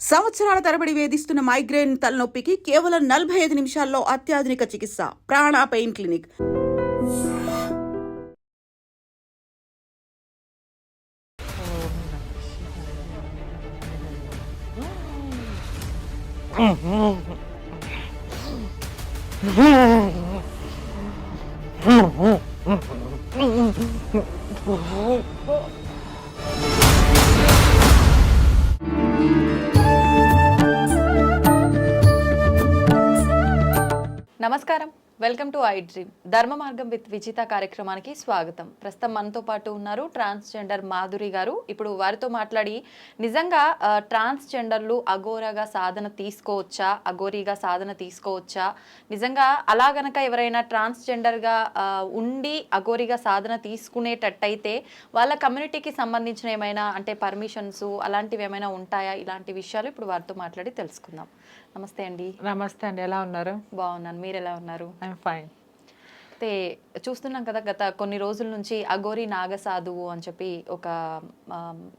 సంవత్సరాల తరబడి వేధిస్తున్న మైగ్రేన్ తలనొప్పికి కేవలం నలభై ఐదు నిమిషాల్లో అత్యాధునిక చికిత్స ప్రాణ పెయిన్ క్లినిక్. ఐ డ్రీమ్ ధర్మ మార్గం విత్ విజిత కార్యక్రమానికి స్వాగతం. ప్రస్తుతం మనతో పాటు ఉన్నారు ట్రాన్స్జెండర్ మాధురి గారు. ఇప్పుడు వారితో మాట్లాడి నిజంగా ట్రాన్స్జెండర్లు అఘోరగా సాధన తీసుకోవచ్చా? అఘోరీగా సాధన తీసుకోవచ్చా? నిజంగా అలా గనక ఎవరైనా ట్రాన్స్జెండర్గా ఉండి అఘోరీగా సాధన తీసుకునేటట్టయితే వాళ్ళ కమ్యూనిటీకి సంబంధించిన ఏమైనా అంటే పర్మిషన్స్ అలాంటివి ఏమైనా ఉంటాయా? ఇలాంటి విషయాలు ఇప్పుడు వారితో మాట్లాడి తెలుసుకుందాం. నమస్తే అండి. నమస్తే అండి. ఎలా ఉన్నారు? బాగున్నాను. మీరు ఎలా ఉన్నారు? I'm fine. అయితే చూస్తున్నాం కదా గత కొన్ని రోజుల నుంచి అఘోరి నాగసాధువు అని చెప్పి ఒక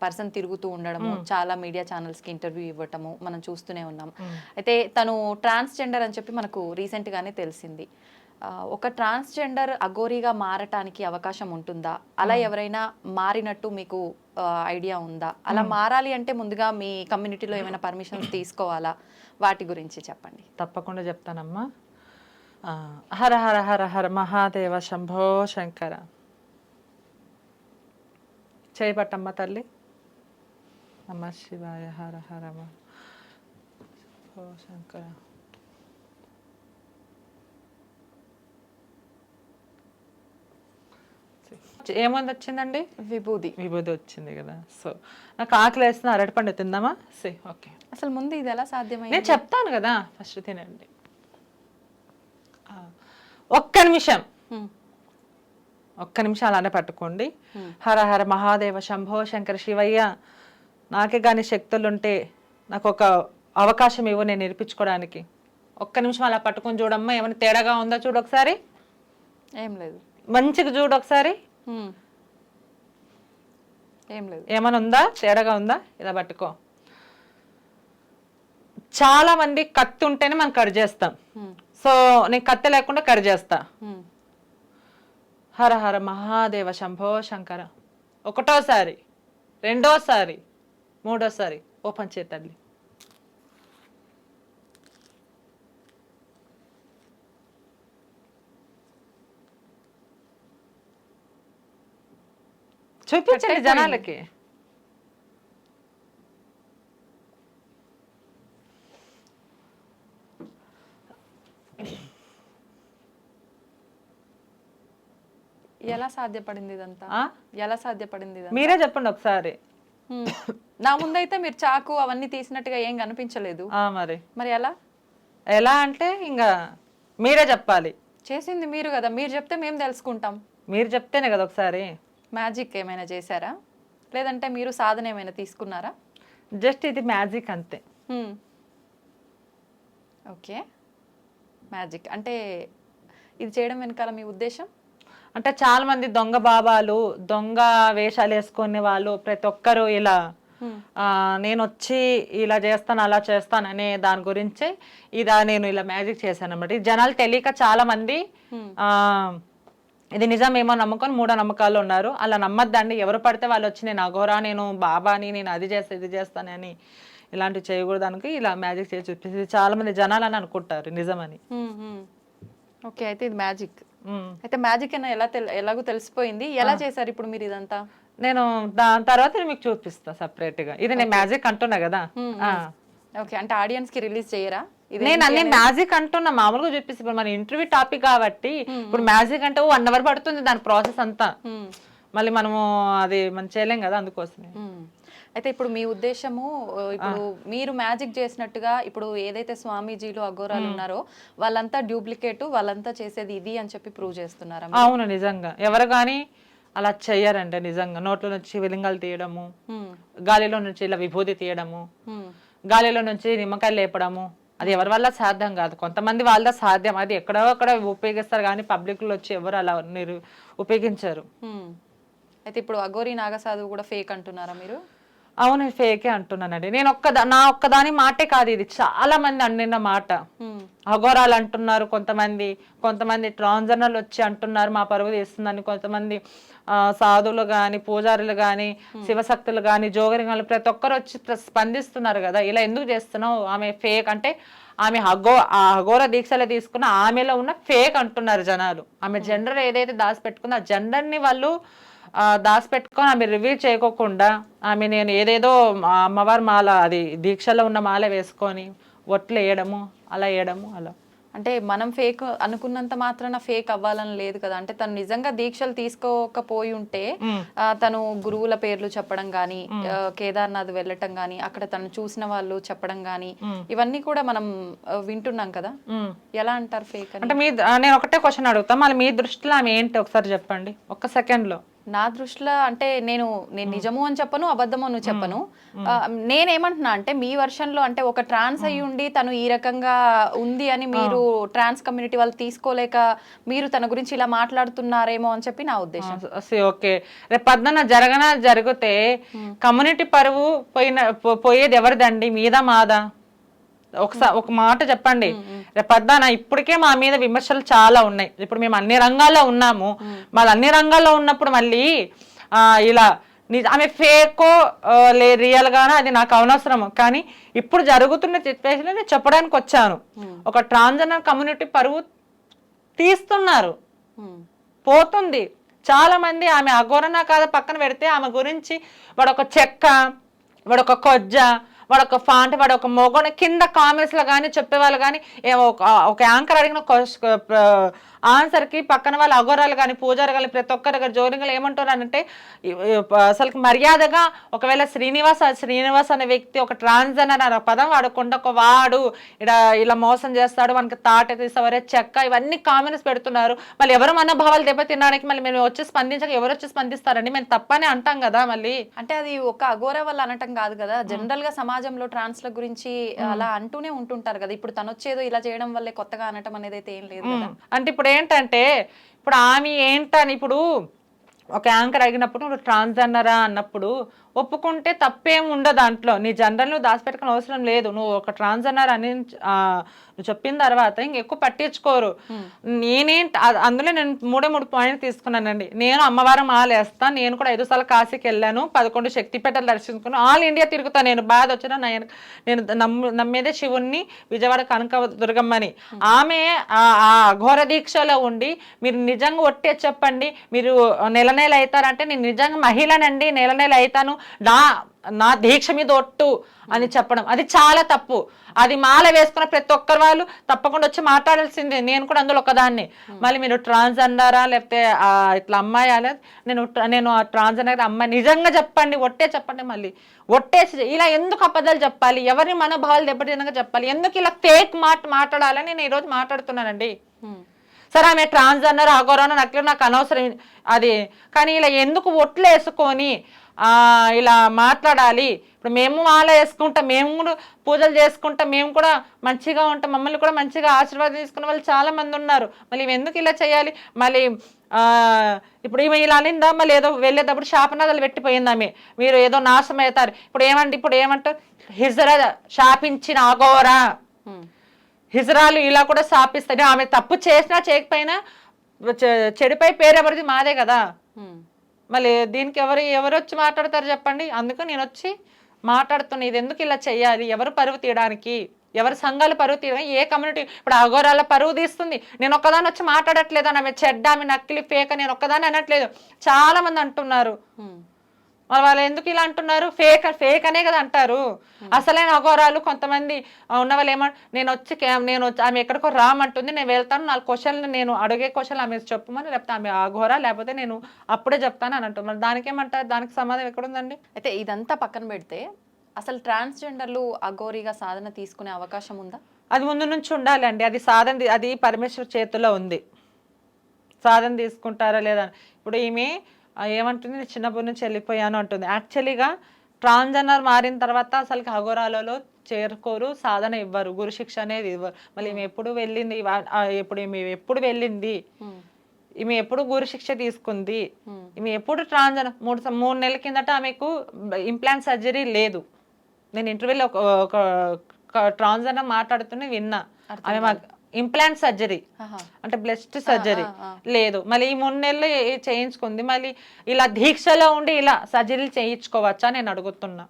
పర్సన్ తిరుగుతూ ఉండడము చాలా మీడియా ఛానల్స్కి ఇంటర్వ్యూ ఇవ్వటము మనం చూస్తూనే ఉన్నాం. అయితే తను ట్రాన్స్జెండర్ అని చెప్పి మనకు రీసెంట్ గానే తెలిసింది ఒక ట్రాన్స్జెండర్ అఘోరిగా మారటానికి అవకాశం ఉంటుందా? అలా ఎవరైనా మారినట్టు మీకు ఐడియా ఉందా? అలా మారాలి అంటే ముందుగా మీ కమ్యూనిటీలో ఏమైనా పర్మిషన్స్ తీసుకోవాలా? వాటి గురించి చెప్పండి. తప్పకుండా చెప్తానమ్మా. హర హర హర హర మహాదేవ శంభో శంకర. చేయబట్టమ్మ తల్లి. నమ శివాయ హర హర శంభో శంకర. ఏముంది వచ్చిందండి? విభూది. విభూది వచ్చింది కదా. సో నాకు ఆకలి వేస్తున్నా అరటిపండు తిందామా? Say okay. అసలు ముందు ఇది ఎలా సాధ్యమైంది? నేను చెప్తాను కదా ఫస్ట్ తినండి. ఒక్క నిమిషం. ఒక్క నిమిషం అలానే పట్టుకోండి. హర హర మహాదేవ శంభో శంకర శివయ్య. నాకే కానీ శక్తులుంటే నాకు ఒక అవకాశం ఇవ్వు నేను నేర్పించుకోవడానికి. ఒక్క నిమిషం అలా పట్టుకొని చూడమ్మా ఏమైనా తేడాగా ఉందా చూడు ఒకసారి. ఏం లేదు. మంచిగా చూడు ఒకసారి. ఏం లేదు. ఏమైనా ఉందా? తేడాగా ఉందా? ఇలా పట్టుకో. చాలా మంది కత్తి ఉంటేనే మనం కట్ చేస్తాం. సో నేను కత్తి లేకుండా కట్ చేస్తా. హర హర మహాదేవ శంభో శంకర. ఒకటోసారి రెండోసారి మూడోసారి. ఓపెన్ చేయ తల్లి. చూపించండి జనాలకి. ఎలా సాధ్యపడింది ఇదంతా? ఆ? ఎలా సాధ్యపడింది ఇదంతా? మీరే చెప్పండి ఒకసారి. హ్మ్. నా ముందైతే మీరు చాకు అవన్నీ తీసినట్టుగా ఏం కనిపించలేదు. ఆ మరి. మరి ఎలా? ఎలా అంటే ఇంకా మీరే చెప్పాలి. చేసింది మీరు కదా. మీరు చెప్తే మేము తెలుసుకుంటాం. మీరు చెప్తేనే కదా ఒకసారి. మ్యాజిక్ ఏమైనా చేశారా? లేదంటే మీరు సాధన ఏమైనా తీసుకున్నారా? జస్ట్ ఇది మ్యాజిక్ అంతే. హ్మ్. ఓకే. మ్యాజిక్. అంటే ఇది చేయడం వెనకాల మీ ఉద్దేశం? అంటే చాలా మంది దొంగ బాబాలు దొంగ వేషాలు వేసుకునే వాళ్ళు ప్రతి ఒక్కరు ఇలా నేను వచ్చి ఇలా చేస్తాను అలా చేస్తాను అనే దాని గురించి ఇదా నేను ఇలా మ్యాజిక్ చేశాను అనమాట జనాలు తెలియక చాలా మంది ఇది నిజమేమో నమ్ముకొని మూఢ నమ్మకాలు ఉన్నారు. అలా నమ్మద్దండి. ఎవరు పడితే వాళ్ళు వచ్చి నేను అఘోరా నేను బాబాని నేను అది చేస్తా ఇది చేస్తానని ఇలాంటివి చేయకూడదానికి ఇలా మ్యాజిక్ చేసి చూపిస్తుంది. చాలా మంది జనాలు అని అనుకుంటారు నిజమని. ఓకే అయితే ఇది మ్యాజిక్. అయితే మ్యాజిక్ అయినా ఎలా ఎలాగో తెలిసిపోయింది? ఎలా చేశారు ఇప్పుడు మీరు ఇదంతా? నేను దాని తర్వాత మీకు చూపిస్తా separate గా ఇది నేను మ్యాజిక్ అంటున్నా కదా. ఓకే అంటే ఆడియన్స్కి రిలీజ్ చేయరా? ఇది నేను అన్ని మ్యాజిక్ అంటున్నా మామూలుగా చూపిస్తే. ఇప్పుడు మన ఇంటర్వ్యూ టాపిక్ కాబట్టి ఇప్పుడు మ్యాజిక్ అంటే వన్ అవర్ పడుతుంది దాని ప్రాసెస్ అంతా. మళ్ళీ మనము అది మనం చేయలేం కదా అందుకోసమే. అయితే ఇప్పుడు మీ ఉద్దేశము ఇప్పుడు మీరు మ్యాజిక్ చేసినట్టుగా ఇప్పుడు ఏదైతే స్వామీజీలు అఘోరాలు ఉన్నారో వాళ్ళంతా డూప్లికేట్ వాళ్ళంతా చేసేది ఇది అని చెప్పి ప్రూవ్ చేస్తున్నారా? అవును నిజంగా. ఎవరు కానీ అలా చెయ్యరండి నిజంగా. నోట్లో నుంచి విలింగాలు తీయడము. గాలిలో నుంచి ఇలా విభూతి తీయడము. గాలిలో నుంచి నిమ్మకాయలు లేపడము. అది ఎవరి వల్ల సాధ్యం కాదు. కొంతమంది వాళ్ళ సాధ్యం. అది ఎక్కడో అక్కడ ఉపయోగిస్తారు కానీ పబ్లిక్లో వచ్చి ఎవరు అలా ఉపయోగించారు. అయితే ఇప్పుడు అఘోరి నాగసాధువు కూడా ఫేక్ అంటున్నారా మీరు? అవును ఫేకే అంటున్నానండి. నేను ఒక్కదా నా ఒక్కదాని మాటే కాదు ఇది. చాలా మంది అన్నిన మాట. అఘోరాలు అంటున్నారు కొంతమంది. కొంతమంది ట్రాన్స్జెండర్లు వచ్చి అంటున్నారు మా పరువు తీస్తుందని. కొంతమంది ఆ, సాధువులు కానీ పూజారులు కానీ శివశక్తులు కానీ జోగరి కానీ ప్రతి ఒక్కరు వచ్చి స్పందిస్తున్నారు కదా. ఇలా ఎందుకు చేస్తున్నావు? ఆమె ఫేక్ అంటే ఆమె అఘో ఆ అఘోర దీక్షలు తీసుకున్న ఆమెలో ఉన్న ఫేక్ అంటున్నారు జనాలు. ఆమె జెండర్ ఏదైతే దాచిపెట్టుకుందో ఆ జెండర్ని వాళ్ళు దాచిపెట్టుకొని ఆమె రివ్యూ చేయకోకుండా ఆమె నేను ఏదేదో అమ్మవారి మాల అది దీక్షలో ఉన్న మాల వేసుకొని ఒట్లు వేయడము అలా వేయడము అలా. అంటే మనం ఫేక్ అనుకున్నంత మాత్రాన ఫేక్ అవ్వాలని లేదు కదా. అంటే తను నిజంగా దీక్షలు తీసుకోకపోయి ఉంటే తను గురువుల పేర్లు చెప్పడం గానీ కేదార్నాథ్ వెళ్ళటం గానీ అక్కడ తను చూసిన వాళ్ళు చెప్పడం గానీ ఇవన్నీ కూడా మనం వింటున్నాం కదా. ఎలా అంటారు ఫేక్ అంటే మీ నేను ఒకటే క్వశ్చన్ అడుగుతా. మళ్ళీ మీ దృష్టిలో ఆమె ఏంటి? ఒకసారి చెప్పండి. ఒక్క సెకండ్లో. నా దృష్టిలో అంటే నేను నేను నిజము అని చెప్పను అబద్ధము అని చెప్పను. నేనేమంటున్నా అంటే మీ version లో అంటే ఒక ట్రాన్స్ అయి ఉండి తను ఈ రకంగా ఉంది అని మీరు ట్రాన్స్ కమ్యూనిటీ వాళ్ళు తీసుకోలేక మీరు తన గురించి ఇలా మాట్లాడుతున్నారేమో అని చెప్పి నా ఉద్దేశం. ఓకే. రేపు పద్దన జరగన జరిగితే కమ్యూనిటీ పరువు పోయిన పోయేది ఎవరిదండి? మీద మాదా? ఒకసారి ఒక మాట చెప్పండి. రేపు పద్దాన ఇప్పటికే మా మీద విమర్శలు చాలా ఉన్నాయి. ఇప్పుడు మేము అన్ని రంగాల్లో ఉన్నాము. మళ్ళీ అన్ని రంగాల్లో ఉన్నప్పుడు మళ్ళీ ఆ, ఇలా ని- ఆమె ఫేకో లే రియల్ గానో అది నాకు అనవసరం కానీ ఇప్పుడు జరుగుతున్న సిచ్యువేషన్ నేను చెప్పడానికి వచ్చాను. ఒక ట్రాన్స్జెండర్ కమ్యూనిటీ పరువు తీస్తున్నారు. పోతుంది. చాలా మంది ఆమె అఘోరణ కాద పక్కన పెడితే ఆమె గురించి వాడు ఒక చెక్క వాడు ఒక కొజ్జ వాడు ఒక ఫాంట్ వాడు ఒక మొగన కింద కామెంట్స్లో కానీ చెప్పేవాళ్ళు కానీ ఒక ఒక యాంకర్ అడిగిన ఆన్సర్కి పక్కన వాళ్ళ అఘోరాలు కానీ పూజారు కానీ ప్రతి ఒక్కరు జోలిగా ఏమంటున్నారంటే ఈ- ఈ అసలు మర్యాదగా ఒకవేళ శ్రీనివాస్ శ్రీనివాస్ అనే వ్యక్తి ఒక ట్రాన్స్జెండర్ అనే పదం వాడకుండా ఒక వాడు ఇలా ఇలా మోసం చేస్తాడు మనకి తాట తీసవరే చెక్క ఇవన్నీ కామెంట్స్ పెడుతున్నారు. మళ్ళీ ఎవరు మనోభావాలు దెబ్బతినడానికి మళ్ళీ మేము వచ్చి స్పందించక ఎవరు వచ్చి స్పందిస్తారండి? మేము తప్పని అంటాం కదా మళ్ళీ. అంటే అది ఒక అఘోర వల్ల అనటం కాదు కదా. జనరల్గా సమాజంలో ట్రాన్స్ల గురించి అలా అంటూనే ఉంటుంటారు కదా. ఇప్పుడు తను వచ్చేదో ఇలా చేయడం వల్లే కొత్తగా అనటం అనేది అయితే ఏం లేదు అంటే ఇప్పుడు ఏంటంటే ఇప్పుడు ఆమె ఏంటని ఇప్పుడు ఒక యాంకర్ అడిగినప్పుడు నువ్వు ట్రాన్స్జెండరా అన్నప్పుడు ఒప్పుకుంటే తప్పేం ఉండదు దాంట్లో. నీ జనరల్ నువ్వు దాచిపెట్టుకుని అవసరం లేదు. నువ్వు ఒక ట్రాన్స్జెండర్ అని నువ్వు చెప్పిన తర్వాత ఇంకెక్కువ పట్టించుకోరు. నేనేంటి అ- అందులో నేను మూడే మూడు పాయింట్ తీసుకున్నానండి. నేను అమ్మవారం ఆలేస్తాను నేను కూడా ఐదు సార్లు కాశీకి వెళ్ళాను. పదకొండు శక్తిపేటలు దర్శించుకున్నాను. ఆల్ ఇండియా తిరుగుతా. నేను బాధ వచ్చినా నేను నేను నమ్ము నమ్మేదే శివుణ్ణి విజయవాడ కనక దుర్గమ్మని. ఆమె ఆ ఆ ఘోర దీక్షలో ఉండి మీరు నిజంగా ఒట్టే చెప్పండి. మీరు నెల నెల అవుతారంటే నేను నిజంగా మహిళనండి. నెల నెల అవుతాను. నా నా దీక్ష మీద ఒట్టు అని చెప్పడం. అది చాలా తప్పు. అది మాల వేసుకున్న ప్రతి ఒక్కరు వాళ్ళు తప్పకుండా వచ్చి మాట్లాడాల్సిందే. నేను కూడా అందులో ఒకదాన్ని. మళ్ళీ మీరు ట్రాన్స్జెండరా లేకపోతే ఆ, ఇట్లా అమ్మాయి? అలా నేను నేను ఆ ట్రాన్స్జెండర్ అమ్మాయి నిజంగా చెప్పండి. ఒట్టే చెప్పండి మళ్ళీ. ఒట్టేసి ఇలా ఎందుకు అబద్ధాలు చెప్పాలి? ఎవరి మనోభావాలు దెబ్బతినగా చెప్పాలి? ఎందుకు ఇలా ఫేక్ మాట మాట్లాడాలని నేను ఈరోజు మాట్లాడుతున్నానండి? సరే ఆమె ట్రాన్స్జెండర్ అగోరాను నక్లు నాకు అనవసరం. అది కానీ ఇలా ఎందుకు ఒట్లు వేసుకొని ఇలా మాట్లాడాలి? ఇప్పుడు మేము మాల వేసుకుంటాం మేము కూడా పూజలు చేసుకుంటాం మేము కూడా మంచిగా ఉంటాం మమ్మల్ని కూడా మంచిగా ఆశీర్వాదం తీసుకున్న వాళ్ళు చాలామంది ఉన్నారు. మళ్ళీ ఎందుకు ఇలా చేయాలి? మళ్ళీ ఇప్పుడు ఈమె ఇలా అనిందా? మళ్ళీ ఏదో వెళ్ళేటప్పుడు శాపనాదాలు పెట్టిపోయింది ఆమె. మీరు ఏదో నాశనం అవుతారు. ఇప్పుడు ఏమంటే ఇప్పుడు ఏమంటారు? హిజర శాపించిన అఘోరా హిజరాలు ఇలా కూడా శాపిస్తాయి ఆమె తప్పు చేసినా చేయకపోయినా చెడిపై పేరు ఎవరిది? మాదే కదా. మళ్ళీ దీనికి ఎవరు ఎవరు వచ్చి మాట్లాడతారు చెప్పండి? అందుకు నేను వచ్చి మాట్లాడుతున్నా ఇది ఎందుకు ఇలా చేయాలి ఎవరు పరువు తీయడానికి? ఎవరి సంఘాలు పరువు తీయడానికి? ఏ కమ్యూనిటీ? ఇప్పుడు అఘోరాల పరువు తీస్తుంది. నేను ఒక్కదాన్ని వచ్చి మాట్లాడట్లేదు ఆమె చెడ్డ ఆమె నకిలీ ఫేక్ నేను ఒక్కదాన్ని అనట్లేదు. చాలా మంది అంటున్నారు. మరి వాళ్ళు ఎందుకు ఇలా అంటున్నారు? ఫేక్ ఫేక్ అనే కదా అంటారు. అసలైన అఘోరాలు కొంతమంది ఉన్న వాళ్ళు ఏమంట నేను వచ్చి నేను వచ్చి ఆమె ఎక్కడికో రామంటుంది నేను వెళ్తాను నాలుగు క్వశ్చన్లు నేను అడిగే క్వశ్చన్లు ఆమె చెప్పమని లేకపోతే ఆమె అఘోరా లేకపోతే నేను అప్పుడే చెప్తాను అని అంటుంది. మరి దానికి ఏమంటారు? దానికి సమాధానం ఎక్కడుందండి? అయితే ఇదంతా పక్కన పెడితే అసలు ట్రాన్స్జెండర్లు అఘోరిగా సాధన తీసుకునే అవకాశం ఉందా? అది ముందు నుంచి ఉండాలి అండి అది సాధన అది పరమేశ్వర్ చేతిలో ఉంది. సాధన తీసుకుంటారా లేదా. ఇప్పుడు ఈమె ఏమంటుంది? నేను చిన్నప్పటి నుంచి వెళ్ళిపోయాను అంటుంది. యాక్చువల్లీగా ట్రాన్స్జెండర్ మారిన తర్వాత అసలు అఘోరాలలో చేరుకోరు సాధన ఇవ్వరు గురు శిక్ష అనేది ఇవ్వరు. మళ్ళీ ఈమె ఎప్పుడు వెళ్ళింది? ఎప్పుడు ఈమె ఎప్పుడు వెళ్ళింది? ఉమ్. ఈమె ఎప్పుడు గురు శిక్ష తీసుకుంది? ఈమె ఎప్పుడు ట్రాన్జన్ మూడు మూడు నెలల కిందట ఆమెకు ఇంప్లాంట్ సర్జరీ లేదు. నేను ఇంటర్వ్యూలో ఒక ట్రాన్జన్ మాట్లాడుతూనే విన్నా. ఆమె ఇంప్లాంట్ సర్జరీ. అంటే బ్లెస్ట్ సర్జరీ. లేదు. మళ్ళీ ఈ మూడు నెలలు చేయించుకుంది? మళ్ళీ ఇలా దీక్షలో ఉండి ఇలా సర్జరీలు చేయించుకోవచ్చా నేను అడుగుతున్నా.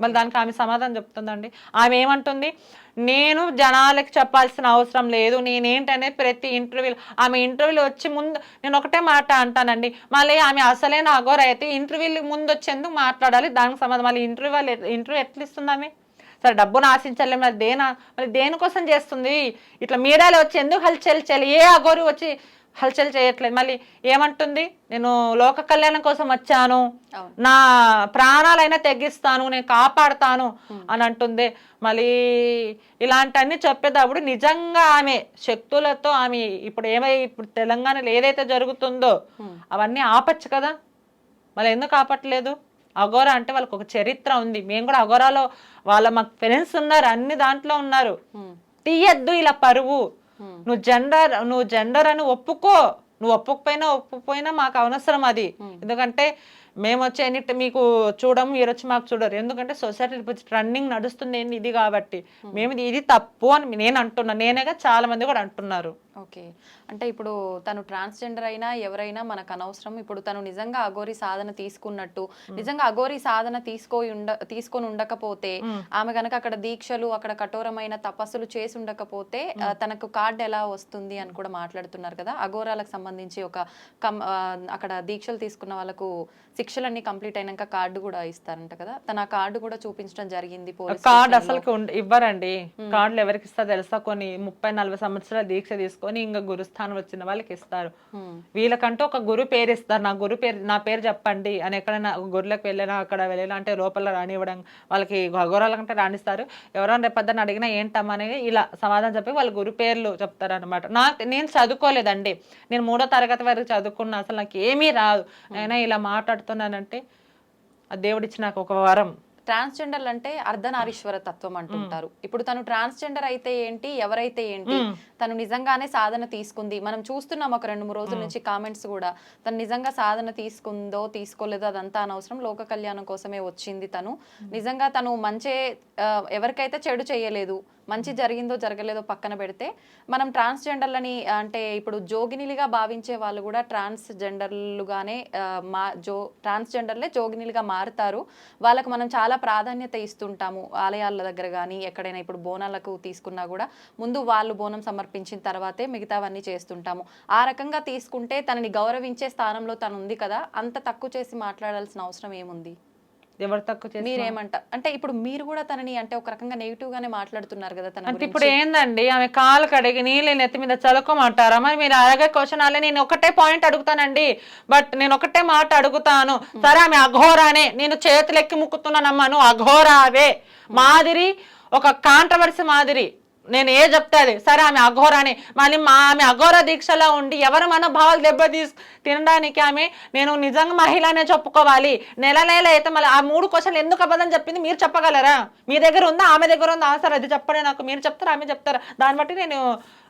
మళ్ళీ దానికి ఆమె సమాధానం చెప్తుందండి. ఆమె ఏమంటుంది? నేను జనాలకి చెప్పాల్సిన అవసరం లేదు. నేనేంటనేది ప్రతి ఇంటర్వ్యూలో ఆమె ఇంటర్వ్యూలో వచ్చి ముందు నేను ఒకటే మాట అంటానండి. మళ్ళీ ఆమె అసలైన అఘోర అయితే ఇంటర్వ్యూలు ముందు వచ్చేందుకు మాట్లాడాలి. దానికి సమాధానం. మళ్ళీ ఇంటర్వ్యూ ఇంటర్వ్యూ ఎట్లా ఇస్తుంది ఆమె? సరే డబ్బును ఆశించాలి మరి దేనా మరి దేనికోసం చేస్తుంది? ఇట్లా మీడియాలో వచ్చి ఎందుకు హల్చల్ చేయాలి? ఏ అఘోరి వచ్చి హల్చల్ చేయట్లేదు? మళ్ళీ ఏమంటుంది? నేను లోక కళ్యాణం కోసం వచ్చాను. నా ప్రాణాలైనా తెగిస్తాను నేను కాపాడుతాను అని అంటుంది. మళ్ళీ ఇలాంటివన్నీ చెప్పేటప్పుడు నిజంగా ఆమె శక్తులతో ఆమె ఇప్పుడు ఏమై ఇప్పుడు తెలంగాణలో ఏదైతే జరుగుతుందో అవన్నీ ఆపచ్చు కదా? మళ్ళీ ఎందుకు ఆపట్లేదు? అఘోరా అంటే వాళ్ళకి ఒక చరిత్ర ఉంది. మేము కూడా అఘోరాలో వాళ్ళ మాకు ఫ్రెండ్స్ ఉన్నారు అన్ని దాంట్లో ఉన్నారు. తీయద్దు ఇలా పరువు. నువ్వు జెండర్ నువ్వు జెండర్ అని ఒప్పుకో. నువ్వు ఒప్పుకపోయినా ఒప్పుకపోయినా మాకు అవసరం అది. ఎందుకంటే మేము వచ్చి ఎన్ని మీకు చూడము మీరు వచ్చి మాకు చూడరు. ఎందుకంటే సొసైటీ రన్నింగ్ నడుస్తుంది ఇది కాబట్టి. మేము ఇది- తప్పు అని నేను అంటున్నా. నేనేగా చాలా మంది కూడా అంటున్నారు. ఓకే. అంటే ఇప్పుడు తను ట్రాన్స్జెండర్ అయినా ఎవరైనా మనకు అనవసరం. ఇప్పుడు తను నిజంగా అఘోరి సాధన తీసుకున్నట్టు నిజంగా అఘోరి సాధన తీసుకో ఉండ తీసుకొని ఉండకపోతే ఆమె గనక అక్కడ దీక్షలు అక్కడ కఠోరమైన తపస్సులు చేసి ఉండకపోతే తనకు కార్డు ఎలా వస్తుంది అని కూడా మాట్లాడుతున్నారు కదా. అఘోరాలకు సంబంధించి ఒక అక్కడ దీక్షలు తీసుకున్న వాళ్ళకు శిక్షలన్నీ కంప్లీట్ అయినాక కార్డు కూడా ఇస్తారంట కదా. తన ఆ కార్డు కూడా చూపించడం జరిగింది కార్డు అసలుకి ఉండ- ఇవ్వరండి. కార్డులు ఎవరికి ఇస్తా తెలుసా? కొన్ని ముప్పై నలభై సంవత్సరాల దీక్ష తీసుకొని ఇంకా గురుస్థానం వచ్చిన వాళ్ళకి ఇస్తారు. వీళ్ళకంటూ ఒక గురు పేరు ఇస్తారు. నా గురు పేరు నా పేరు చెప్పండి అని ఎక్కడైనా గురులకు వెళ్ళినా అక్కడ వెళ్ళినా అంటే లోపల రానివ్వడం వాళ్ళకి గౌరవాల కంటే రాణిస్తారు. ఎవరైనా రేపొద్దున అడిగినా ఏంటమ్మా అనేది ఇలా సమాధానం చెప్పి వాళ్ళ గురు పేర్లు చెప్తారు అనమాట నా నేను చదువుకోలేదండి. నేను మూడో తరగతి వరకు చదువుకున్నా. అసలు నాకు ఏమీ రాదు. అయినా ఇలా మాట్లాడుతున్నానంటే ఆ దేవుడిచ్చి నాకు ఒక వరం ట్రాన్స్జెండర్ అంటే అర్ధనారీశ్వర తత్వం అంటుంటారు. ఇప్పుడు తను ట్రాన్స్జెండర్ అయితే ఏంటి ఎవరైతే ఏంటి తను నిజంగానే సాధన తీసుకుంది. మనం చూస్తున్నాం ఒక రెండు మూడు రోజుల నుంచి కామెంట్స్ కూడా తను నిజంగా సాధన తీసుకుందో తీసుకోలేదో అదంతా అనవసరం. లోక కళ్యాణం కోసమే వచ్చింది తను. నిజంగా తను మంచే ఎవరికైతే చెడు చేయలేదు మంచి జరిగిందో జరగలేదో పక్కన పెడితే మనం ట్రాన్స్జెండర్లని అంటే ఇప్పుడు జోగినిలుగా భావించే వాళ్ళు కూడా ట్రాన్స్జెండర్లుగానే మా జో ట్రాన్స్జెండర్లే జోగినిలుగా మారుతారు. వాళ్ళకు మనం చాలా ప్రాధాన్యత ఇస్తుంటాము ఆలయాల దగ్గర కానీ ఎక్కడైనా ఇప్పుడు బోనాలకు తీసుకున్నా కూడా ముందు వాళ్ళు బోనం సమర్పించిన తర్వాతే మిగతావన్నీ చేస్తుంటాము. ఆ రకంగా తీసుకుంటే తనని గౌరవించే స్థానంలో తను ఉంది కదా అంత తక్కువ చేసి మాట్లాడాల్సిన అవసరం ఏముంది? ఎవరు తక్కువ మీరేమంటారు అంటే ఇప్పుడు మీరు కూడా తనని అంటే ఒక రకంగా నెగిటివ్ గానే మాట్లాడుతున్నారు కదా తన అంటే. ఇప్పుడు ఏందండి ఆమె కాలు కడిగి నీళ్ళు నెత్తి మీద చదువుకోమంటారా? మరి మీరు అడగే క్వశ్చన్ అలా నేను ఒకటే పాయింట్ అడుగుతానండి. బట్ నేను ఒకటే మాట అడుగుతాను. సరే ఆమె అఘోరానే. నేను చేతులెక్కి ముక్కుతున్నానమ్మా నువ్వు అఘోరావే. మాదిరి ఒక కాంట్రవర్సీ మాదిరి. నేను ఏ చెప్తే అది. సరే ఆమె అఘోరానే. మళ్ళీ మా ఆమె అఘోర దీక్షలో ఉండి ఎవరి మనోభావాలు దెబ్బ తీసు తినడానికి ఆమె నేను నిజంగా మహిళనే చెప్పుకోవాలి. నెల నెల అయితే మళ్ళీ ఆ మూడు క్వశ్చన్లు ఎందుకు అబద్ధం చెప్పింది మీరు చెప్పగలరా? మీ దగ్గర ఉందా? ఆమె దగ్గర ఉందా? ఆన్సర్ అది చెప్పండి నాకు. మీరు చెప్తారా? ఆమె చెప్తారా? దాన్ని బట్టి నేను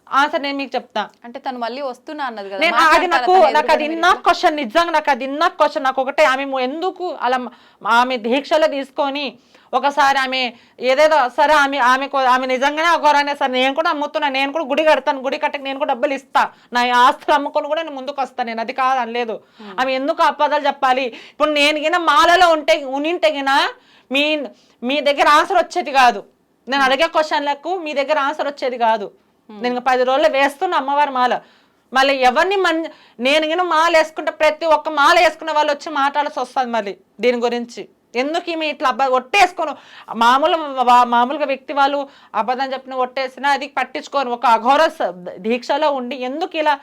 ఆన్సర్ నేను మీకు చెప్తా. అంటే తను మళ్ళీ వస్తున్నా అన్నది కదా. నేను అది నాకు నాకు అది ఇన్న క్వశ్చన్ నిజంగా నాకు అది ఇన్న క్వశ్చన్. నాకు ఒకటే ఆమె ఎందుకు అలా ఆమె దీక్షలో తీసుకొని ఒకసారి ఆమె ఏదేదో సరే ఆమె ఆమె ఆమె నిజంగానే అఘోరానే సరే నేను కూడా అమ్ముతున్నా నేను కూడా గుడి కడతాను గుడి కట్టకి నేను కూడా డబ్బులు ఇస్తా నా ఆస్తులు అమ్ముకొని కూడా నేను ముందుకు వస్తాను నేను అది కాదు అనలేదు. ఆమె ఎందుకు అప్పదాలు చెప్పాలి? ఇప్పుడు నేను గిన మాలలో ఉంటే ఉనింటే గిన మీ మీ దగ్గర ఆన్సర్ వచ్చేది కాదు. నేను అడిగే క్వశ్చన్లకు మీ దగ్గర ఆన్సర్ వచ్చేది కాదు. నేను పది రోజులు వేస్తున్నా అమ్మవారి మాల. మళ్ళీ ఎవరిని మన్ నేను గిన మాల వేసుకుంటే ప్రతి ఒక్క మాల వేసుకున్న వాళ్ళు వచ్చి మాట్లాడాల్సి వస్తుంది మళ్ళీ దీని గురించి. ఎందుకు ఈమె ఇట్లా అబ్బా ఒట్టేసుకోను? మామూలు మామూలుగా వ్యక్తి వాళ్ళు అబద్ధం చెప్పిన ఒట్టేసినా అది పట్టించుకోను. ఒక అఘోర దీక్షలో ఉండి ఎందుకు ఇలా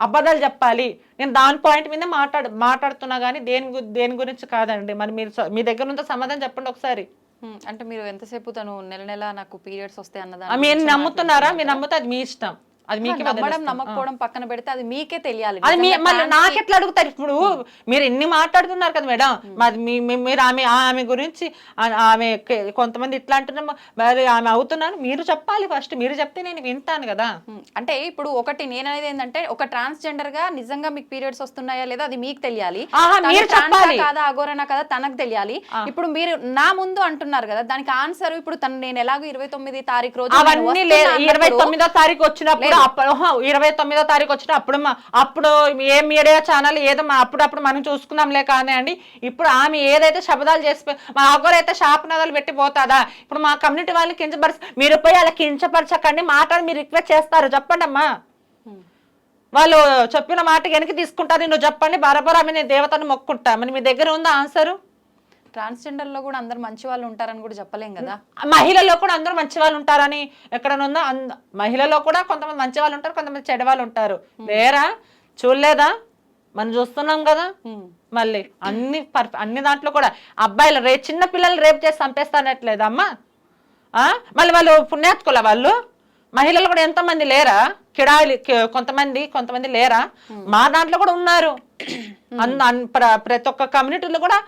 అబద్ధాలు చెప్పాలి? నేను దాని పాయింట్ మీద మాట్లాడు మాట్లాడుతున్నా కానీ దేని గు- దేని గురించి కాదండి. మరి మీరు మీ దగ్గర ఉంటే సమాధానం చెప్పండి ఒకసారి. అంటే మీరు ఎంతసేపు తను నెల నెల నాకు పీరియడ్స్ వస్తాయి ఆ, అన్నదాన్ని మీరు నమ్ముతున్నారా? మీరు నమ్ముతే అది మీ ఇష్టం. అది మీకే నమ్మడం. నమ్మకపోవడం పక్కన పెడితే అది మీకే తెలియాలి. అది మీ మళ్ళీ trans నాకు ఎట్లా అడుగుతారు? ఇప్పుడు మీరు ఎన్ని మాట్లాడుతున్నారు కదా మేడం? మాది మీ మీ- మీరు ఆమె ఆమె గురించి ఆమె కొంతమంది ఇట్లా అంటున్నారు మరి ఆమె అవుతున్నాను. మీరు చెప్పాలి ఫస్ట్ మీరు చెప్తే నేను వింటాను కదా. అంటే ఇప్పుడు ఒకటి నేను అనేది ఏంటంటే ఒక ట్రాన్స్జెండర్గా నిజంగా మీకు పీరియడ్స్ వస్తున్నాయా లేదా అది మీకు తెలియాలి. మీరు. కాదా అఘోరణ కాదా తనకు తెలియాలి. ఇప్పుడు మీరు నా ముందు అంటున్నారు కదా దానికి ఆన్సర్ ఇప్పుడు తను నేను ఎలాగో ఇరవై తొమ్మిది తారీఖు రోజు ఇరవై తొమ్మిదో తారీఖు వచ్చినప్పుడు ఇరవై తొమ్మిదో తారీఖు వచ్చిన అప్పుడు అప్పుడు ఏ మీడియా ఛానల్ ఏదో అప్పుడప్పుడు మనం చూసుకున్నాంలే కానీ అండి. ఇప్పుడు ఆమె ఏదైతే శబ్దాలు చేసి మా అయితే శాపనాదాలు పెట్టి పోతుందా? ఇప్పుడు మా కమ్యూనిటీ వాళ్ళని కించపరచ మీరు పోయి అలా కించపరచకండి మాట మీరు రిక్వెస్ట్ చేస్తారు. చెప్పండి అమ్మా. వాళ్ళు చెప్పిన మాట వెనక్కి తీసుకుంటారు. నువ్వు చెప్పండి బరాబర్ ఆమె నేను దేవతను మొక్కుంటా. మరి మీ దగ్గర ఉందా ఆన్సరు? ట్రాన్స్జెండర్లో కూడా అందరు మంచి వాళ్ళు ఉంటారని కూడా చెప్పలేం కదా? మహిళల్లో కూడా అందరూ మంచి వాళ్ళు ఉంటారని ఎక్కడనుందో అంద మహిళలో కూడా కొంతమంది మంచి వాళ్ళు ఉంటారు కొంతమంది చెడ్డ వాళ్ళు ఉంటారు లేరా చూడలేదా? మనం చూస్తున్నాం కదా. మళ్ళీ అన్ని అన్ని దాంట్లో కూడా అబ్బాయిలు రే చిన్న పిల్లల్ని రేపు చేసి చంపేస్తానట్లేదు అమ్మా? ఆ? మళ్ళీ వాళ్ళు పుణ్యాత్కుల వాళ్ళు? మహిళలు కూడా ఎంతమంది లేరా? కిడాయిలు కొంతమంది కొంతమంది లేరా? మా. దాంట్లో కూడా ఉన్నారు. ప్రతి ఒక్క కమ్యూనిటీలో కూడా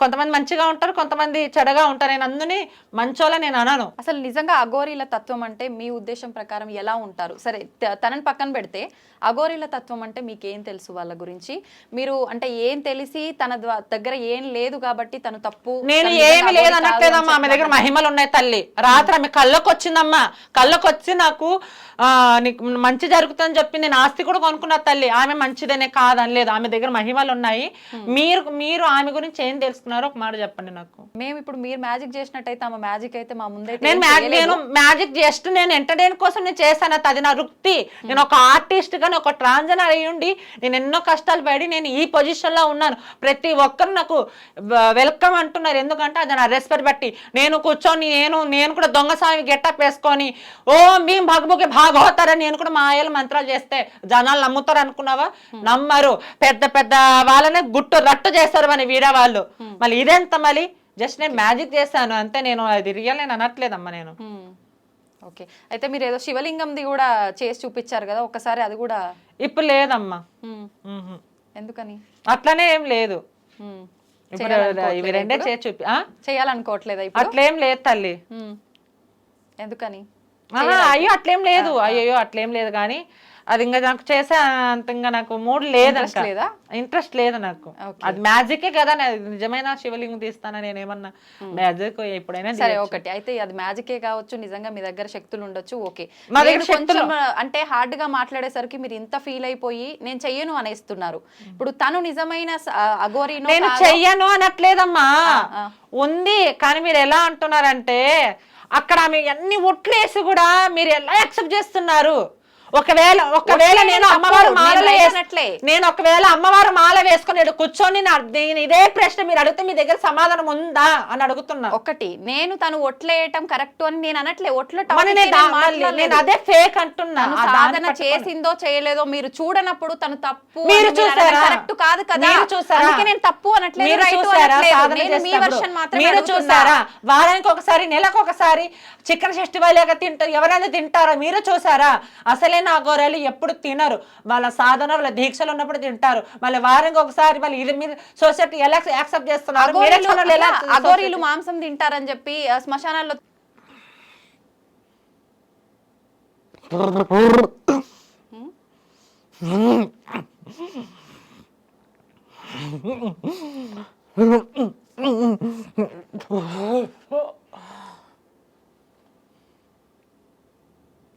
కొంతమంది మంచిగా ఉంటారు కొంతమంది చెడగా ఉంటారు. నేను అందుని మంచోళ్ళ నేను అనను. అసలు నిజంగా అఘోరీల తత్వం అంటే మీ ఉద్దేశం ప్రకారం ఎలా ఉంటారు? సరే తనని పక్కన పెడితే అఘోరీల తత్వం అంటే మీకేం తెలుసు వాళ్ళ గురించి? మీరు అంటే ఏం తెలిసి తన దగ్గర ఏం లేదు కాబట్టి తను తప్పు నేను ఏమి లేదు అనట్లేదమ్మా అని ఆమె దగ్గర. మహిమలు ఉన్నాయి తల్లి. రాత్రి ఆమె కళ్ళకు వచ్చిందమ్మా కళ్ళకు వచ్చి నాకు ఆ నీకు మంచి జరుగుతుందని చెప్పి నేను ఆస్తి కూడా కొనుక్కున్నా తల్లి. ఆమె మంచిదనే కాదని లేదు ఆమె దగ్గర మహిమలు ఉన్నాయి మీరు మీరు ఆమె గురించి ఏం తెలుసుకున్నారో ఒక మాట చెప్పండి నాకు. మేము ఇప్పుడు మీరు మ్యాజిక్ చేసినట్టయితే ఆమె మ్యాజిక్ అయితే మా ముందైతే నేను. నేను మ్యాజిక్ జస్ట్ నేను ఎంటర్టైన్ కోసం నేను చేశాను. అది. నా వృత్తి. నేను ఒక ఆర్టిస్ట్గా ఒక ట్రాన్జనర్ అయి ఉండి నేను ఎన్నో కష్టాలు పడి నేను ఈ పొజిషన్లో ఉన్నాను. ప్రతి ఒక్కరు నాకు వెల్కమ్ అంటున్నారు. ఎందుకంటే అది నా రెస్పెక్ట్ బట్టి. నేను కూర్చొని నేను నేను కూడా దొంగస్వామి గెట్టప్ వేసుకొని ఓ మేము భగభుకి భాగవతారని నేను కూడా మా ఆయల మంత్రాలు చేస్తే జనాలు నమ్ముతారు అనుకున్నావా నమ్మరు. పెద్ద పెద్ద వాళ్ళనే గుట్టు రట్టు చేస్తారు మన వీడియో వాళ్ళు మళ్ళీ ఇదెంత మళ్ళీ? జస్ట్ నేను మ్యాజిక్ చేశాను అంతే నేను అది రియల్ నేను అనట్లేదమ్మా నేను. ఓకే అయితే మీరు ఏదో శివలింగంది కూడా చేసి చూపించారు కదా ఒకసారి అది కూడా. ఇప్పుడు లేదమ్మా. మ్మ్. ఎందుకని? అట్లనే ఏం లేదు. ఇవి రెండే? చేసి చూపి ఆ? చేయాలనుకోవట్లేదా అట్లేం లేదు తల్లి. ఎందుకని? అయ్యో అట్లేం లేదు. అయ్యో అట్లేం లేదు కానీ అది ఇంకా నాకు చేసే అంత ఇంకా నాకు మూడు లేదు లేదా? ఇంట్రెస్ట్ లేదు నాకు. అది మ్యాజికే కదా నిజమైన శివలింగం తీస్తానా నేను ఏమన్నా మ్యాజిక్ ఎప్పుడైనా సరే. ఒకటి. అయితే అది మ్యాజికే కావచ్చు నిజంగా మీ దగ్గర శక్తులు ఉండొచ్చు ఓకే. మా దగ్గర శక్తులు- అంటే హార్డ్గా మాట్లాడేసరికి మీరు ఇంత ఫీల్ అయిపోయి నేను చెయ్యను అనేస్తున్నారు. ఇప్పుడు తను నిజమైన అఘోరీనో నేను చెయ్యను అనట్లేదమ్మా. ఉంది కానీ మీరు ఎలా అంటున్నారంటే అక్కడ ఆమె అన్ని ఒట్లేసి కూడా మీరు ఎలా యాక్సెప్ట్ చేస్తున్నారు? ఒకవేళ ఒకవేళ నేను. అమ్మవారు మాల నేను వేస్- లేదనట్లే. నేను ఒకవేళ అమ్మవారు మాల వేసుకొని కూర్చొని నేను ఇదే ప్రశ్న మీరు అడిగితే మీ దగ్గర సమాధానం ఉందా అని అడుగుతున్నా. ఒకటి నేను తను ఒట్లేయటం కరెక్ట్ అని నేను అనట్లే. ఒట్ల నేను అదే ఫేక్ అంటున్నా. సాధన. చేసిందో చేయలేదో మీరు చూడనప్పుడు తను తప్పు మీరు చూసారా? కరెక్ట్ కాదు కదా. చూసారా? నేను తప్పు అనట్లేదు మీరు చూసారా? వారానికి ఒకసారి నెలకు ఒకసారి చికెన్ ఫెస్టివల్ తింటారు ఎవరైనా తింటారా మీరు చూసారా? అసలే నా గోరాలు ఎప్పుడు తినరు. వాళ్ళ సాధన వాళ్ళ దీక్షలు ఉన్నప్పుడు తింటారు. మళ్ళీ వారానికి ఒకసారి వాళ్ళు ఇది మీరు సొసైటీ ఎలా యాక్సెప్ట్ చేస్తున్నారు? అఘోరీలు అఘోరీలు మాంసం తింటారని చెప్పి శ్మశానాల్లో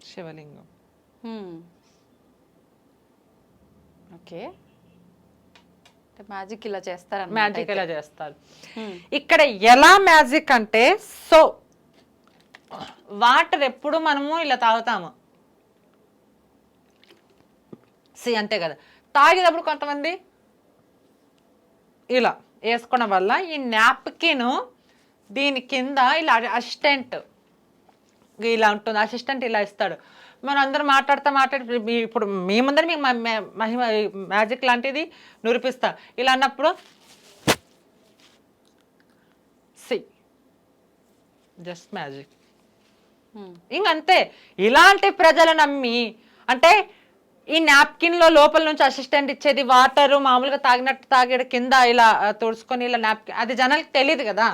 శివలింగం. ఓకే మ్యాజిక్ ఇలా చేస్తారన్నమాట మ్యాజిక్. ఎలా చేస్తారు. Hmm. ఇక్కడ ఎలా మ్యాజిక్ అంటే సో వాటర్ ఎప్పుడు మనము ఇలా తాగుతాము? సి అంతే కదా. తాగేటప్పుడు కొంతమంది ఇలా వేసుకోవడం వల్ల ఈ నాప్కిన్ దీని కింద ఇలా అసిస్టెంట్ ఇలా ఉంటుంది. అసిస్టెంట్ ఇలా ఇస్తాడు. మనం అందరం మాట్లాడుతూ మాట్లాడి ఇప్పుడు మీ- ఇప్పుడు మీ ముందర మీకు మహిమ మ్యాజిక్ లాంటిది నిరూపిస్తా. ఇలా అన్నప్పుడు సి. Just magic. ఇంకంతే. ఇలాంటి ప్రజలు నమ్మి అంటే ఈ నాప్కిన్లో లోపల నుంచి అసిస్టెంట్ ఇచ్చేది వాటర్ మామూలుగా తాగినట్టు తాగేది కింద ఇలా తుడుచుకొని ఇలా నాప్కిన్ అది జనాలకు తెలియదు కదా.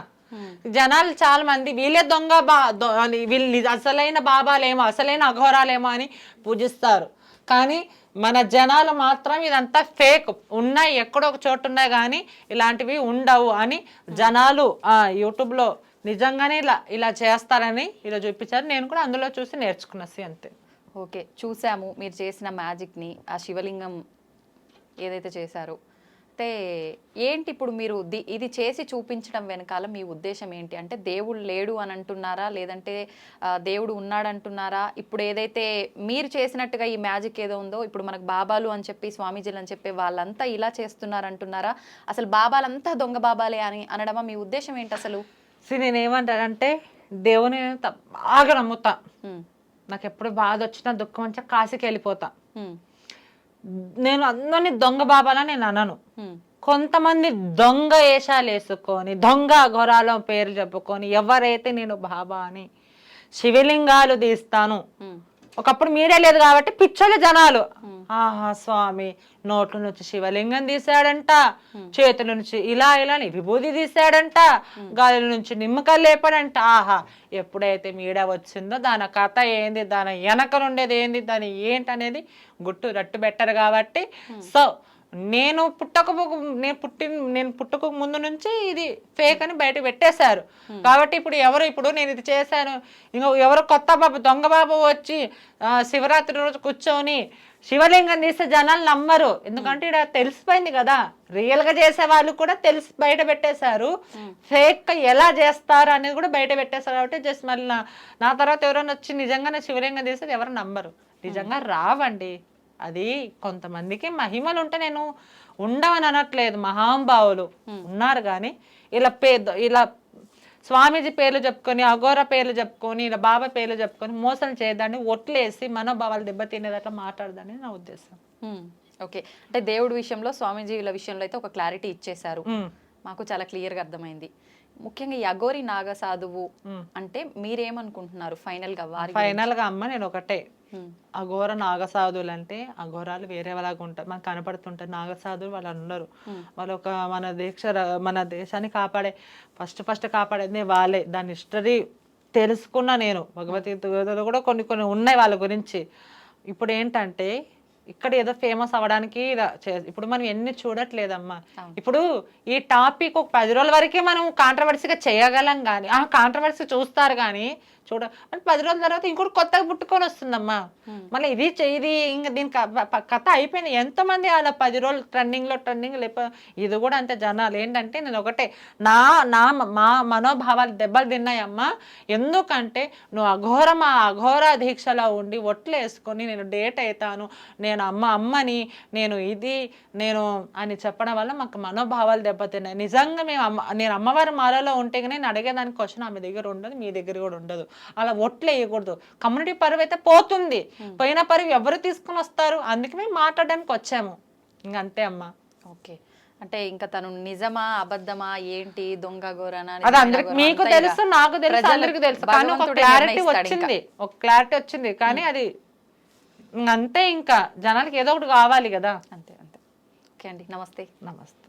జనాలు చాలా మంది వీళ్ళే దొంగ బా దొ- అని వీళ్ళు అసలైన బాబాలేమో అసలైన అఘోరాలేమో అని పూజిస్తారు. కానీ మన జనాలు మాత్రం ఇదంతా ఫేక్. ఉన్నాయి ఎక్కడో ఒక చోటు ఉన్నాయి కానీ ఇలాంటివి ఉండవు అని జనాలు యూట్యూబ్లో నిజంగానే ఇలా ఇలా చేస్తారని ఇలా చూపించారు. నేను కూడా అందులో చూసి నేర్చుకున్నసి అంతే. ఓకే చూసాము మీరు చేసిన మ్యాజిక్ని. ఆ శివలింగం ఏదైతే చేశారో అయితే ఏంటి ఇప్పుడు మీరు ది ఇది చేసి చూపించడం వెనకాల మీ ఉద్దేశం ఏంటి? అంటే దేవుడు లేడు అని అంటున్నారా? లేదంటే దేవుడు ఉన్నాడంటున్నారా ఇప్పుడు ఏదైతే మీరు చేసినట్టుగా ఈ మ్యాజిక్ ఏదో ఉందో ఇప్పుడు మనకు బాబాలు అని చెప్పి స్వామీజీలు అని చెప్పి వాళ్ళంతా ఇలా చేస్తున్నారు అంటున్నారా? అసలు బాబాలంతా దొంగ బాబాలే అని అనడమా? మీ ఉద్దేశం ఏంటి అసలు? సో నేను ఏమంటానంటే దేవుని బాగా నమ్ముతా. నాకు ఎప్పుడు బాధ వచ్చినా దుఃఖం వచ్చినా కాశీకి వెళ్ళిపోతా. నేను అందరినీ దొంగ బాబాలా నేను అనను. కొంతమంది దొంగ వేషాలు వేసుకొని దొంగ ఘోరాల పేరు చెప్పుకొని ఎవరైతే నేను బాబా అని శివలింగాలు తీస్తాను. ఒకప్పుడు మీడియా లేదు కాబట్టి పిచ్చోళ్ళ జనాలు. ఆహా స్వామి నోట్ల నుంచి శివలింగం తీసాడంట చేతుల నుంచి ఇలా ఇలా విభూది తీసాడంట గాలి నుంచి నిమ్మకాయలు లేపాడంట. ఆహా ఎప్పుడైతే మీడియా వచ్చిందో దాని కథ ఏంది దాని వెనక ఉండేది ఏంది దాని ఏంటి అనేది గుట్టు రట్టు పెట్టరు కాబట్టి సో నేను పుట్టక నేను పుట్టి నేను పుట్టక ముందు నుంచి ఇది ఫేక్ అని బయట పెట్టేశారు. కాబట్టి ఇప్పుడు ఎవరు ఇప్పుడు నేను ఇది చేశాను. ఇంకా ఎవరో కొత్త బాబు దొంగ బాబు వచ్చి శివరాత్రి రోజు కూర్చొని శివలింగం తీస్తే జనాలు నమ్మరు. ఎందుకంటే ఇక్కడ తెలిసిపోయింది కదా. రియల్గా చేసే వాళ్ళు కూడా తెలిసి బయట పెట్టేశారు. ఫేక్ ఎలా చేస్తారు అనేది కూడా బయట పెట్టేశారు. కాబట్టి జస్ట్ మళ్ళీ నా- నా తర్వాత ఎవరైనా వచ్చి నిజంగానే శివలింగం తీస్తే ఎవరు నమ్మరు. నిజంగా రావండి. అది కొంతమందికి మహిమలు ఉంటే నేను ఉండవని అనట్లేదు మహాంభావులు ఉన్నారు కానీ ఇలా పే ఇలా స్వామీజీ పేర్లు చెప్పుకొని అఘోర పేర్లు చెప్పుకొని ఇలా బాబా పేర్లు చెప్పుకొని మోసం చేయదాన్ని ఒట్లేసి మనోభావాలు దెబ్బతినేదట్లా మాట్లాడదని నా ఉద్దేశం. ఓకే. అంటే దేవుడి విషయంలో స్వామీజీల విషయంలో అయితే ఒక క్లారిటీ ఇచ్చేశారు. మాకు చాలా క్లియర్గా అర్థమైంది. ముఖ్యంగా ఈ అఘోరి నాగ సాధువు. అంటే మీరేమనుకుంటున్నారు? ఫైనల్గా వారి ఫైనల్గా అమ్మ నేను ఒకటే. అఘోర నాగసాధువులు అంటే అఘోరాలు వేరేలాగా ఉంటారు. మనకు కనపడుతుంటారు. నాగసాధువులు వాళ్ళు ఉన్నారు వాళ్ళు ఒక మన దీక్ష మన దేశాన్ని కాపాడే ఫస్ట్ ఫస్ట్ కాపాడేది వాళ్ళే. దాని హిస్టరీ తెలుసుకున్నా నేను. భగవద్గీతలో కూడా కొన్ని కొన్ని ఉన్నాయి వాళ్ళ గురించి. ఇప్పుడు ఏంటంటే ఇక్కడ ఏదో ఫేమస్ అవ్వడానికి ఇప్పుడు మనం ఎన్ని చూడట్లేదమ్మా. ఇప్పుడు ఈ టాపిక్ ఒక పది రోజుల వరకే మనం కాంట్రవర్సీగా చేయగలం కానీ ఆ కాంట్రవర్సీ చూస్తారు కానీ చూడ అంటే పది రోజుల తర్వాత ఇంకోటి కొత్తగా పుట్టుకొని వస్తుందమ్మా. మళ్ళీ ఇది ఇది ఇంకా దీని క- ప- కథ అయిపోయింది. ఎంతమంది అలా పది రోజులు ట్రెండింగ్లో ట్రెండింగ్ లేప ఇది కూడా అంతే జనాలు. ఏంటంటే నేను ఒకటే నా నా మా మనోభావాలు దెబ్బలు తిన్నాయమ్మా. ఎందుకంటే నువ్వు అఘోరం ఆ అఘోర దీక్షలో ఉండి ఒట్లు వేసుకొని నేను డేట్ అవుతాను నేను అమ్మ అమ్మని నేను ఇది నేను అని చెప్పడం వల్ల మాకు మనోభావాలు దెబ్బతిన్నాయి. నిజంగా మేము అమ్మ నేను అమ్మవారి మాలలో ఉంటే కానీ నేను అడిగేదానికి క్వశ్చన్ ఆమె దగ్గర ఉండదు మీ దగ్గర కూడా ఉండదు. అలా ఒట్లు వేయకూడదు. కమ్యూనిటీ పరువు అయితే పోతుంది. పోయిన పరువు ఎవరు తీసుకుని వస్తారు? అందుకే మేము మాట్లాడడానికి వచ్చాము. ఇంక అంతే అమ్మా. ఓకే. అంటే ఇంకా తను నిజమా అబద్ధమా? ఏంటి? దొంగ గోరనా అది అందరికి మీకు తెలుసు నాకు తెలుసు అందరికి తెలుసు. కానీ ఒక క్లారిటీ వచ్చింది. ఒక క్లారిటీ వచ్చింది. కానీ అది ఇంక అంతే ఇంకా. జనాలకి ఏదో ఒకటి కావాలి కదా. అంతే అంతే. ఓకే అండి. నమస్తే. నమస్తే.